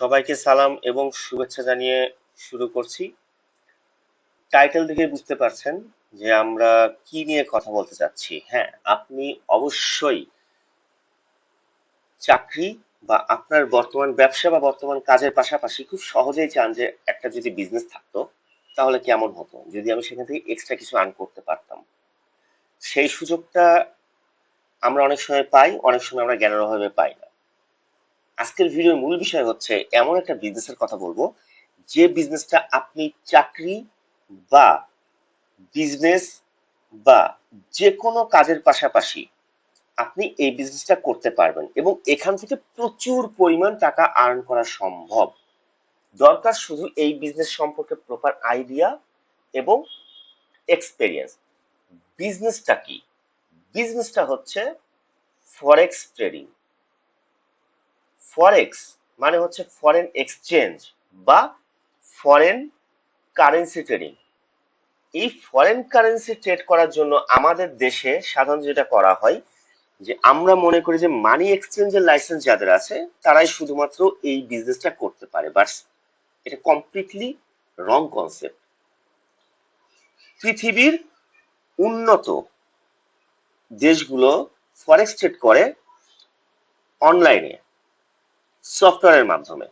সবাইকে সালাম এবং শুভেচ্ছা জানিয়ে শুরু করছি। টাইটেল দেখে বুঝতে পারছেন যে আমরা কি নিয়ে কথা বলতে চাচ্ছি। হ্যাঁ আপনি অবশ্যই চাকরি বা আপনার বর্তমান ব্যবসা বা বর্তমান কাজের পাশাপাশি খুব সহজেই চান যে একটা যদি বিজনেস থাকতো, তাহলে কেমন হতো? যদি আমি সেখান থেকে এক্সট্রা কিছু আর্ন করতে পারতাম। সেই সুযোগটা আমরা অনেক সময় পাই, অনেক সময় আমরা জ্ঞানের অভাবে পাই না। আজকের ভিডিওর মূল বিষয় হচ্ছে এমন একটা বিজনেসের কথা বলব, যে বিজনেসটা আপনি চাকরি বা বিজনেস বা যে কোনো কাজের পাশাপাশি আপনি এই বিজনেসটা করতে পারবেন এবং এখান থেকে প্রচুর পরিমাণ টাকা আর্ন করা সম্ভব। দরকার শুধু এই বিজনেস সম্পর্কে প্রপার আইডিয়া এবং এক্সপেরিয়েন্স বিজনেসটা কি? বিজনেসটা হচ্ছে ফরেক্স ট্রেডিং ফরেক্স মানে হচ্ছে ফরেন এক্সচেঞ্জ বা ফরেন কারেন্সি ট্রেডিং এই ফরেন কারেন্সি ট্রেড করার জন্য আমাদের দেশে সাধারণত যেটা করা হয়, যে আমরা মনে করি যে মানি এক্সচেঞ্জের লাইসেন্স যাদের আছে, তারাই শুধুমাত্র এই বিজনেসটা করতে পারে। বাট এটা কমপ্লিটলি রং কনসেপ্ট পৃথিবীর উন্নত দেশগুলো ফরেক্স ট্রেড করে অনলাইনে সফটওয়্যারের মাধ্যমে,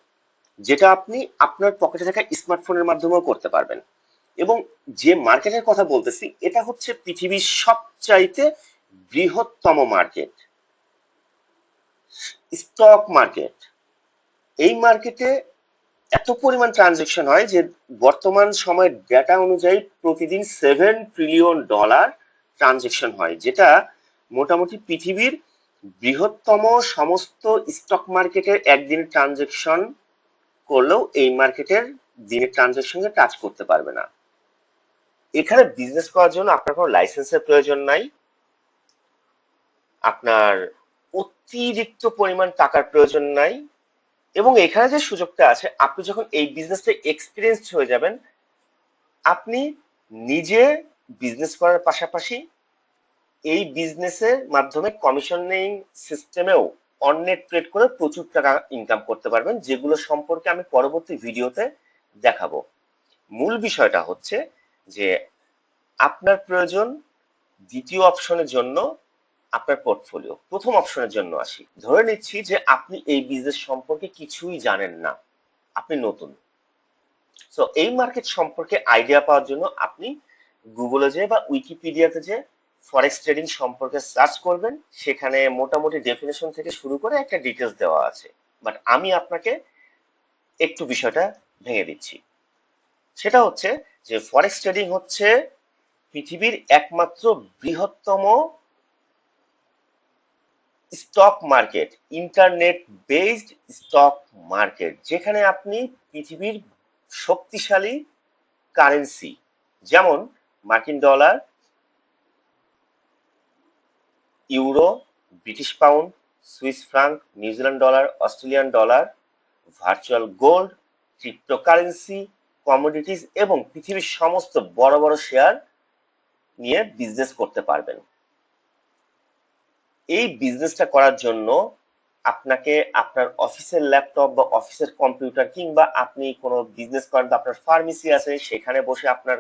যেটা আপনি আপনার পকেটে থাকা স্মার্টফোনের মাধ্যমেও করতে পারবেন। এবং যে মার্কেটের কথা বলতেছি, এটা হচ্ছে পৃথিবীর সবচাইতে বৃহত্তম মার্কেট। Stock market. এই মার্কেটে এত পরিমাণ ট্রানজেকশন হয় যে বর্তমান সময়ের ডেটা অনুযায়ী প্রতিদিন সেভেন ট্রিলিয়ন ডলার ট্রানজেকশন হয়, যেটা মোটামুটি পৃথিবীর বৃহত্তম সমস্ত স্টক মার্কেটের একদিনের ট্রানজেকশন করলেও এই মার্কেটের দিনের ট্রানজেকশনকে টাচ করতে পারবে না। এখানে বিজনেস করার জন্য আপনার কোনো লাইসেন্সের প্রয়োজন নাই। আপনার অতিরিক্ত পরিমাণ টাকার প্রয়োজন নাই। এবং এখানে যে সুযোগটা আছে, আপনি যখন এই বিজনেসটা এক্সপিরিয়েন্স হয়ে যাবেন, আপনি নিজে বিজনেস করার পাশাপাশি এই বিজনেসের মাধ্যমে কমিশনিং সিস্টেমেও অননেট ট্রেড করে প্রচুর টাকা ইনকাম করতে পারবেন, যেগুলো সম্পর্কে আমি পরবর্তী ভিডিওতে দেখাবো। মূল বিষয়টা হচ্ছে যে আপনার প্রয়োজন দ্বিতীয় অপশনের জন্য আপনার পোর্টফোলিও প্রথম অপশনের জন্য আসি। ধরে নিচ্ছি যে আপনি এই বিজনেস সম্পর্কে কিছুই জানেন না। আপনি নতুন। সো এই মার্কেট সম্পর্কে আইডিয়া পাওয়ার জন্য আপনি গুগলে যে বা উইকিপিডিয়াতে যে ফরেক্স ট্রেডিং সম্পর্কে সার্চ করবেন, সেখানে মোটামুটি ডেফিনেশন থেকে শুরু করে একটা ডিটেলস দেওয়া আছে। বাট আমি আপনাকে একটু বিষয়টা ভেঙে দিচ্ছি। সেটা হচ্ছে যে ফরেক্স ট্রেডিং হচ্ছে পৃথিবীর একমাত্র বৃহত্তম stock market internet based stock market যেখানে আপনি পৃথিবীর শক্তিশালী কারেন্সি যেমন মার্কিন dollar euro, British pound, Swiss franc, New Zealand dollar, Australian dollar, virtual gold, cryptocurrency, commodities এবং পৃথিবীর সমস্ত বড় বড় শেয়ার নিয়ে বিজনেস করতে পারবেন। এই বিজনেসটা করার জন্য আপনাকে আপনার অফিসের ল্যাপটপ বা অফিসের কম্পিউটার কিংবা আপনি কোনো বিজনেস করেন বা আপনার ফার্মেসি আছে, সেখানে বসে আপনার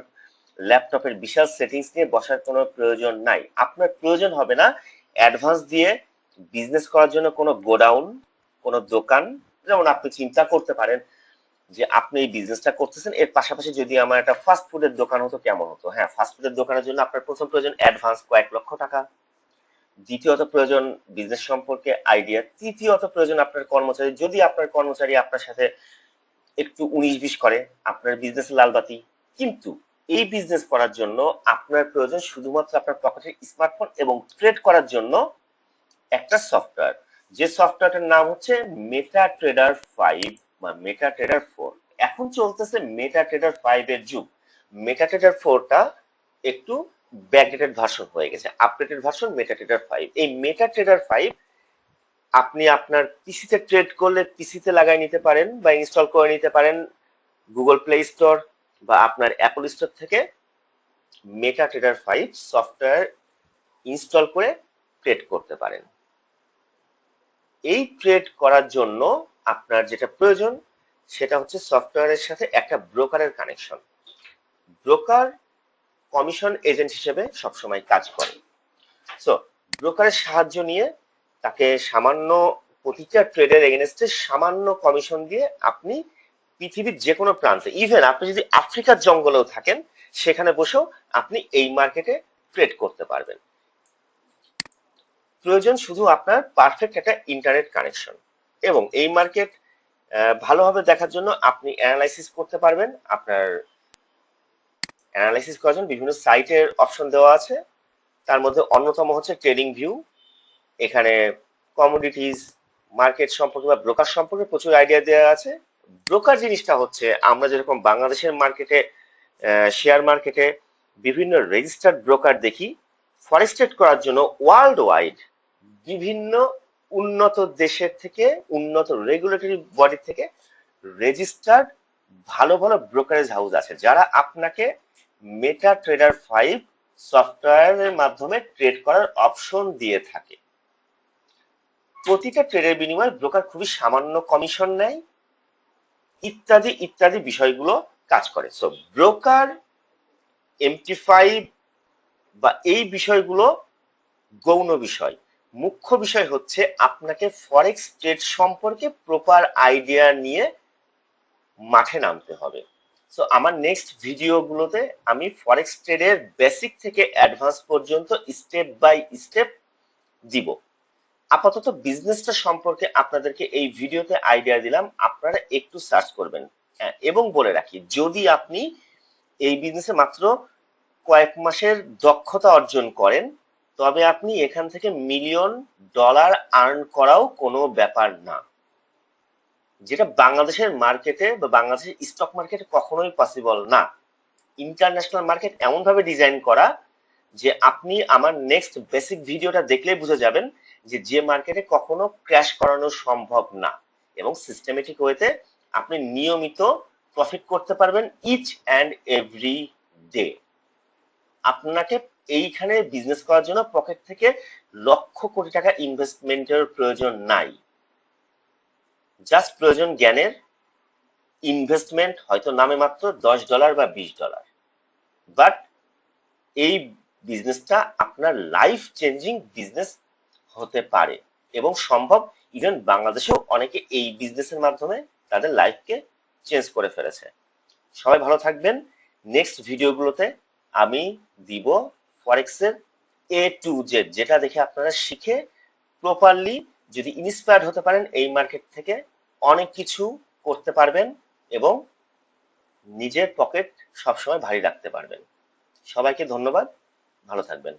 ল্যাপটপের বিশাল সেটিংস নিয়ে বসার কোনো প্রয়োজন নাই। আপনার প্রয়োজন হবে না অ্যাডভান্স দিয়ে বিজনেস করার জন্য কোনো গোডাউন, কোনো দোকান, যেমন আপনি চিন্তা করতে পারেন যে আপনি এই বিজনেসটা করতেছেন, এর পাশাপাশি যদি আমার একটা ফাস্ট ফুডের দোকান হতো, কেমন হতো? হ্যাঁ ফাস্ট ফুডের দোকানের জন্য আপনার প্রথম প্রয়োজন অ্যাডভান্স কয়েক লক্ষ টাকা। দ্বিতীয়ত প্রয়োজন বিজনেস সম্পর্কে আইডিয়া তৃতীয়ত প্রয়োজন আপনার কর্মচারী। যদি আপনার কর্মচারী আপনার সাথে একটু উনিশ বিশ করে, আপনার বিজনেস লালবাতি। কিন্তু এই বিজনেস করার জন্য আপনার প্রয়োজন শুধুমাত্র আপনার পকেটের স্মার্টফোন এবং ট্রেড করার জন্য একটা সফটওয়্যার যে সফটওয়্যারটার নাম হচ্ছে মেটা ট্রেডার ফাইভ বা মেটা ট্রেডার ফোর এখন চলতেছে মেটা ট্রেডার ফাইভ এর যুগ। মেটা ট্রেডার ফোরটা একটু ব্যাকডেটেড ভার্সন হয়ে গেছে। আপডেটেড ভার্সন মেটা ট্রেডার ফাইভ এই মেটা ট্রেডার ফাইভ আপনি আপনার পিসিতে ট্রেড করলে পিসিতে লাগাই নিতে পারেন বা ইনস্টল করে নিতে পারেন গুগল প্লে স্টোর বা আপনার অ্যাপল স্টোর থেকে মেটা ট্রেডার ফাইভ সফটওয়্যার ইনস্টল করে ট্রেড করতে পারেন। এই ট্রেড করার জন্য আপনার যেটা প্রয়োজন, সেটা হচ্ছে সফটওয়্যারের সাথে একটা ব্রোকারের কানেকশন ব্রোকার কমিশন এজেন্ট হিসেবে সবসময় কাজ করে। সো ব্রোকারের সাহায্য নিয়ে তাকে সামান্য প্রতিটা ট্রেডের এগেনস্টে সামান্য কমিশন দিয়ে আপনি পৃথিবীর যে কোনো প্রান্তে ইভেন আপনি যদি আফ্রিকার জঙ্গলেও থাকেন, সেখানে বসেও আপনি এই মার্কেটে ট্রেড করতে পারবেন। প্রয়োজন শুধু আপনার পারফেক্ট একটা ইন্টারনেট কানেকশন এবং এই মার্কেট ভালোভাবে দেখার জন্য আপনি অ্যানালাইসিস করতে পারবেন। আপনার অ্যানালাইসিস করার জন্য বিভিন্ন সাইটের অপশন দেওয়া আছে। তার মধ্যে অন্যতম হচ্ছে ট্রেডিং ভিউ এখানে কমোডিটিস মার্কেট সম্পর্কে বা ব্রোকার সম্পর্কে প্রচুর আইডিয়া দেওয়া আছে। ব্রোকার জিনিসটা হচ্ছে, আমরা যেরকম বাংলাদেশের মার্কেটে শেয়ার মার্কেটে বিভিন্ন রেজিস্টার্ড ব্রোকার দেখি ফরেস্টেড করার জন্য ওয়ার্ল্ড ওয়াইড বিভিন্ন উন্নত দেশের থেকে, উন্নত রেগুলেটরি বডি থেকে রেজিস্টার্ড ভালো ভালো ব্রোকারেজ হাউস আছে, যারা আপনাকে মেটা ট্রেডার ফাইভ সফটওয়্যারের মাধ্যমে ট্রেড করার অপশন দিয়ে থাকে। প্রতিটা ট্রেডের বিনিময়ে ব্রোকার খুবই সামান্য কমিশন নেয় ইত্যাদি ইত্যাদি বিষয়গুলো কাজ করে। সো ব্রোকার এমটি ফাইভ বা এই বিষয়গুলো গৌণ বিষয়। মুখ্য বিষয় হচ্ছে আপনাকে ফরেক্স ট্রেড সম্পর্কে প্রপার আইডিয়া নিয়ে মাঠে নামতে হবে। সো আমার নেক্সট ভিডিওগুলোতে আমি ফরেক্স ট্রেডের বেসিক থেকে অ্যাডভান্স পর্যন্ত স্টেপ বাই স্টেপ দিব। আপাতত বিজনেসটা সম্পর্কে আপনাদেরকে এই ভিডিওতে আইডিয়া দিলাম আপনারা একটু সার্চ করবেন। হ্যাঁ, এবং বলে রাখি যদি আপনি এই বিজনেসে মাত্র কয়েক মাসের দক্ষতা অর্জন করেন তবে আপনি এখান থেকে মিলিয়ন ডলার আর্ন করাও কোনো ব্যাপার না। যেটা বাংলাদেশের মার্কেটে বা বাংলাদেশের স্টক মার্কেটে কখনোই পসিবল না। ইন্টারন্যাশনাল মার্কেট এমন ভাবে ডিজাইন করা যে আপনি আমার নেক্সট বেসিক ভিডিওটা দেখলেই বুঝে যাবেন যে যে মার্কেটে কখনো ক্র্যাশ করানো সম্ভব না। এবং সিস্টেমেটিক ওয়েতে আপনি নিয়মিত প্রফিট করতে পারবেন ইচ অ্যান্ড এভরি ডে আপনাকে এইখানে বিজনেস করার জন্য পকেট থেকে লক্ষ কোটি টাকা ইনভেস্টমেন্টের প্রয়োজন নাই। জাস্ট প্রয়োজন জ্ঞানের ইনভেস্টমেন্ট হয়তো নামে মাত্র দশ ডলার বা বিশ ডলার বাট এই বিজনেসটা আপনার লাইফ চেঞ্জিং বিজনেস হতে পারে। এবং সম্ভব ইভেন বাংলাদেশেও অনেকে এই বিজনেসের মাধ্যমে তাদের লাইফকে চেঞ্জ করে ফেলেছে। সবাই ভালো থাকবেন। নেক্সট ভিডিওগুলোতে আমি দিব ফরেক্সের এ টু জেড যেটা দেখে আপনারা শিখে প্রপারলি যদি ইন্সপায়ার্ড হতে পারেন এই মার্কেট থেকে অনেক কিছু করতে পারবেন এবং নিজের পকেট সবসময় ভারী রাখতে পারবেন। সবাইকে ধন্যবাদ। ভালো থাকবেন।